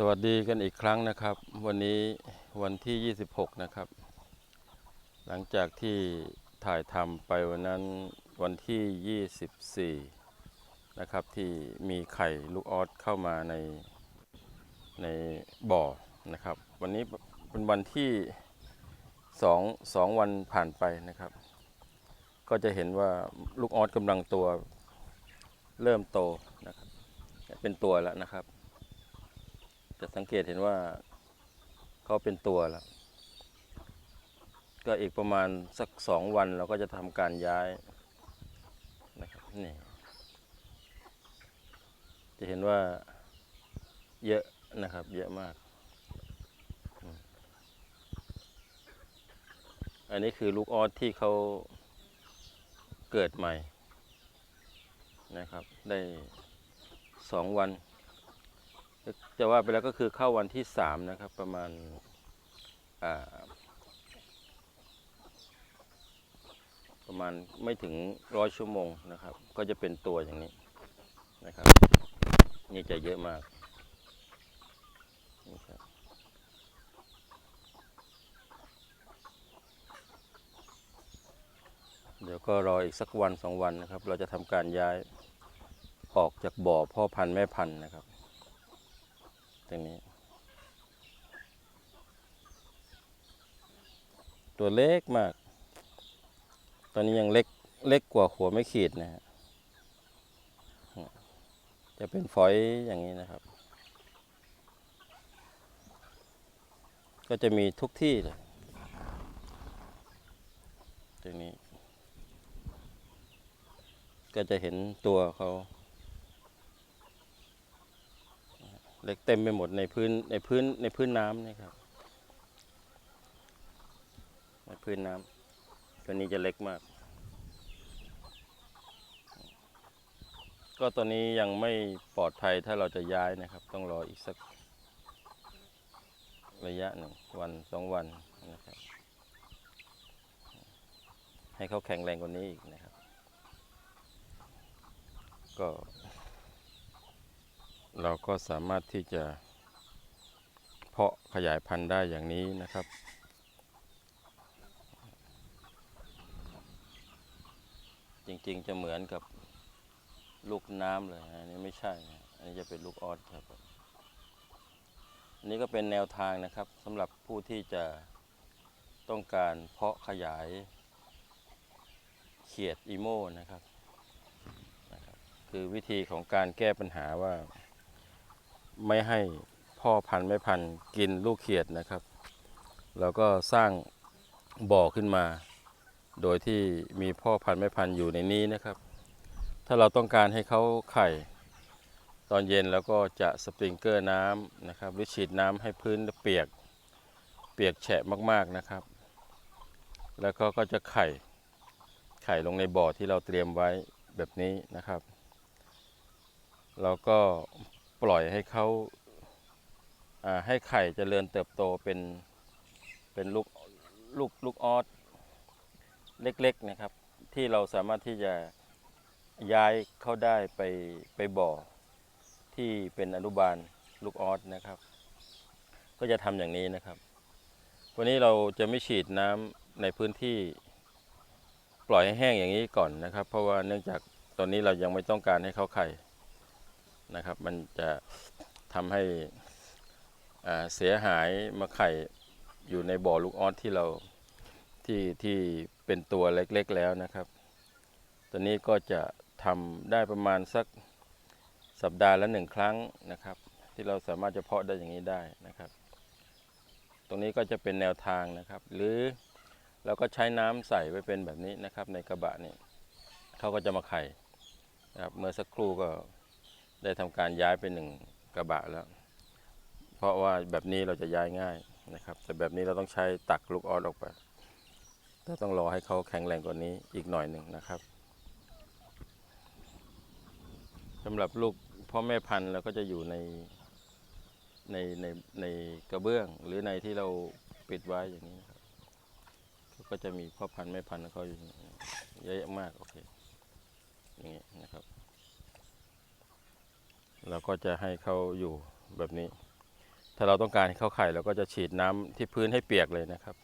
สวัสดีกันอีกครั้งนะครับ วันนี้วันที่ 26 นะครับ หลังจากที่ถ่ายทำไปวันนั้นวันที่ 24 นะครับ ที่มีไข่ลูกออสเข้ามาในในบ่อนะครับ วันนี้เป็นวันที่สองสองวันผ่านไปนะครับ ก็จะเห็นว่าลูกออสกำลังตัวเริ่มโตนะครับ เป็นตัวแล้วนะครับ จะสังเกตเห็นว่าเขาเป็นตัวแล้ว ก็อีกประมาณสักสองวันเราก็จะทำการย้ายนะครับนี่จะเห็นว่าเยอะนะครับ เยอะมาก อันนี้คือลูกออสที่เขาเกิดใหม่นะครับ ได้สองวัน จะว่าไปแล้วก็คือเข้าวันที่สามนะครับ ประมาณประมาณไม่ถึงร้อยชั่วโมงนะครับ ก็จะเป็นตัวอย่างนี้นะครับ นี่จะเยอะมากนี่ครับเดี๋ยวก็รออีกสักวันสองวันนะครับ เราจะทำการย้ายออกจากบ่อพ่อพันธุ์แม่พันธุ์นะครับ ตรงนี้ ตัวเล็กมาก ตอนนี้ยังเล็กเล็กกว่าหัวไม่ขีดนะฮะจะเป็นฝอยอย่างนี้นะครับ ก็จะมีทุกที่เลยตรงนี้ ก็จะเห็นตัวเขา เล็กเต็มไปหมดในพื้นในพื้นในพื้นน้ำนะครับ ในพื้นน้ำตัวนี้จะเล็กมาก ก็ตอนนี้ยังไม่ปลอดภัยถ้าเราจะย้ายนะครับ ต้องรออีกสักระยะหนึ่งวันสองวันนะครับ ให้เขาแข็งแรงกว่านี้อีกนะครับ ก็ เราก็สามารถที่จะ เพาะขยายพันธุ์ได้อย่างนี้นะครับ จริงๆจะเหมือนกับลูกน้ำเลยนะอันนี้ไม่ใช่นะอันนี้จะเป็นลูกออสครับอันนี้ก็เป็นแนวทางนะครับสำหรับผู้ที่จะต้องการเพาะขยายเขียดอีโมนะครับ คือวิธีของการแก้ปัญหาว่า ไม่ให้พ่อพันธุ์แม่พันธุ์กินลูกเขียดนะครับเราก็สร้างบ่อขึ้นมา โดยที่มีพ่อพันธุ์แม่พันธุ์อยู่ในนี้นะครับ ถ้าเราต้องการให้เขาไข่ ตอนเย็นแล้วก็จะสปริงเกอร์น้ำนะครับหรือฉีดน้ำให้พื้นเปียกเปียกแฉะมากๆนะครับ แล้วก็ก็จะไข่ไข่ลงในบ่อที่เราเตรียมไว้แบบนี้นะครับเราก็ ปล่อยให้เขาให้ไข่เจริญเติบโตเป็นเป็นลูกลูกลูกออสเล็กๆนะครับ ที่เราสามารถที่จะย้ายเข้าได้ไปไปบ่อที่เป็นอนุบาลลูกออสนะครับ ก็จะทำอย่างนี้นะครับ วันนี้เราจะไม่ฉีดน้ำในพื้นที่ปล่อยให้แห้งอย่างนี้ก่อนนะครับ เพราะว่าเนื่องจากตอนนี้เรายังไม่ต้องการให้เขาไข่ นะครับ มันจะทำให้เสียหายมาไข่อยู่ในบ่อลูกออสที่เราที่ที่เป็นตัวเล็กๆแล้วนะครับ ตอนนี้ก็จะทำได้ประมาณสักสัปดาห์ละหนึ่งครั้งนะครับ ที่เราสามารถจะเพาะได้อย่างนี้ได้นะครับ ตรงนี้ก็จะเป็นแนวทางนะครับ หรือเราก็ใช้น้ำใส่ไว้เป็นแบบนี้นะครับ ในกระบะนี่เขาก็จะมาไข่นะครับเมื่อสักครู่ก็ ได้ทำการย้ายไปหนึ่งกระบะแล้ว เพราะว่าแบบนี้เราจะย้ายง่ายนะครับ แต่แบบนี้เราต้องใช้ตักลูกออสออกไปแต่ต้องรอให้เขาแข็งแรงกว่านี้อีกหน่อยหนึ่งนะครับสำหรับลูกพ่อแม่พันธุ์เราก็จะอยู่ในในในในกระเบื้อง หรือในที่เราปิดไว้อย่างนี้นะครับ ก็จะมีพ่อพันธุ์แม่พันธุ์ของเขาอยู่เยอะแยะมากโอเคอย่างนี้นะครับ เราก็จะให้เขาอยู่แบบนี้ ถ้าเราต้องการให้เขาไข่เราก็จะฉีดน้ำที่พื้นให้เปียกเลยนะครับ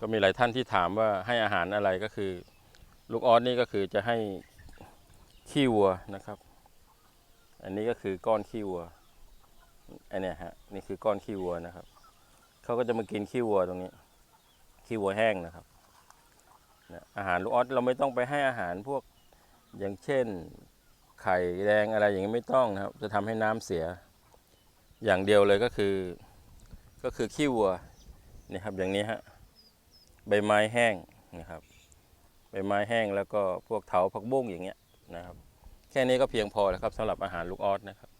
ก็มีหลายท่านที่ถามว่าให้อาหารอะไรก็คือ ลูกออสนี่ก็คือจะให้ขี้วัวนะครับ อันนี้ก็คือก้อนขี้วัว อันนี้ฮะนี่คือก้อนขี้วัวนะครับเขาก็จะมากินขี้วัวตรงนี้ขี้วัวแห้งนะครับอาหารลูกออสเราไม่ต้องไปให้อาหารพวกอย่างเช่น ไข่แดงอะไรอย่างนี้ไม่ต้องนะครับ จะทำให้น้ำเสีย อย่างเดียวเลยก็คือ ก็คือขี้วัวนี่ครับ อย่างนี้ฮะใบไม้แห้งนะครับ ใบไม้แห้งแล้วก็พวกเถาผักบุ้งอย่างเงี้ยนะครับ แค่นี้ก็เพียงพอแล้วครับสำหรับอาหารลูกออสนะครับ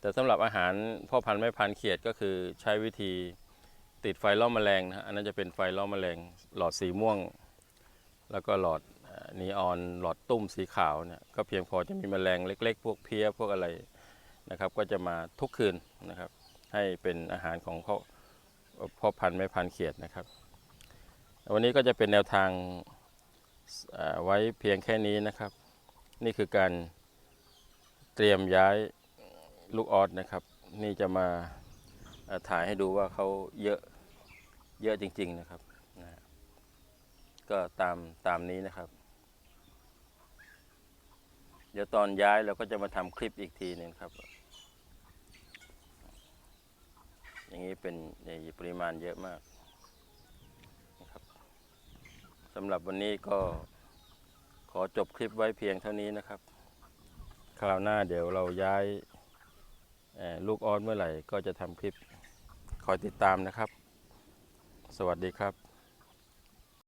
แต่สำหรับอาหารพ่อพันธุ์แม่พันธุ์เขียดก็คือใช้วิธีติดไฟล่อแมลงนะฮะอันนั้นจะเป็นไฟล่อแมลงหลอดสีม่วง แล้วก็หลอด นีออนหลอดตุ้มสีขาวเนี่ยก็เพียงพอจะมีแมลงเล็ก ๆ พวกเพี้ยพวกอะไรนะครับ ก็จะมาทุกคืนนะครับ ให้เป็นอาหารของพ่อพ่อพันธุ์แม่พันธุ์เขียดนะครับ วันนี้ก็จะเป็นแนวทางไว้เพียงแค่นี้นะครับ นี่คือการเตรียมย้ายลูกออสนะครับ นี่จะมาถ่ายให้ดูว่าเขาเยอะเยอะจริง ๆนะครับนะก็ตามตามนี้นะครับ ดี๋ยวตอนย้ายเราก็จะมาทำคลิปอีกทีหนึ่งครับ อย่างนี้เป็นในปริมาณเยอะมากนะครับสำหรับวันนี้ก็ขอจบคลิปไว้เพียงเท่านี้นะครับ คราวหน้าเดี๋ยวเราย้ายลูกออสเมื่อไหร่ก็จะทำคลิปคอยติดตามนะครับ สวัสดีครับ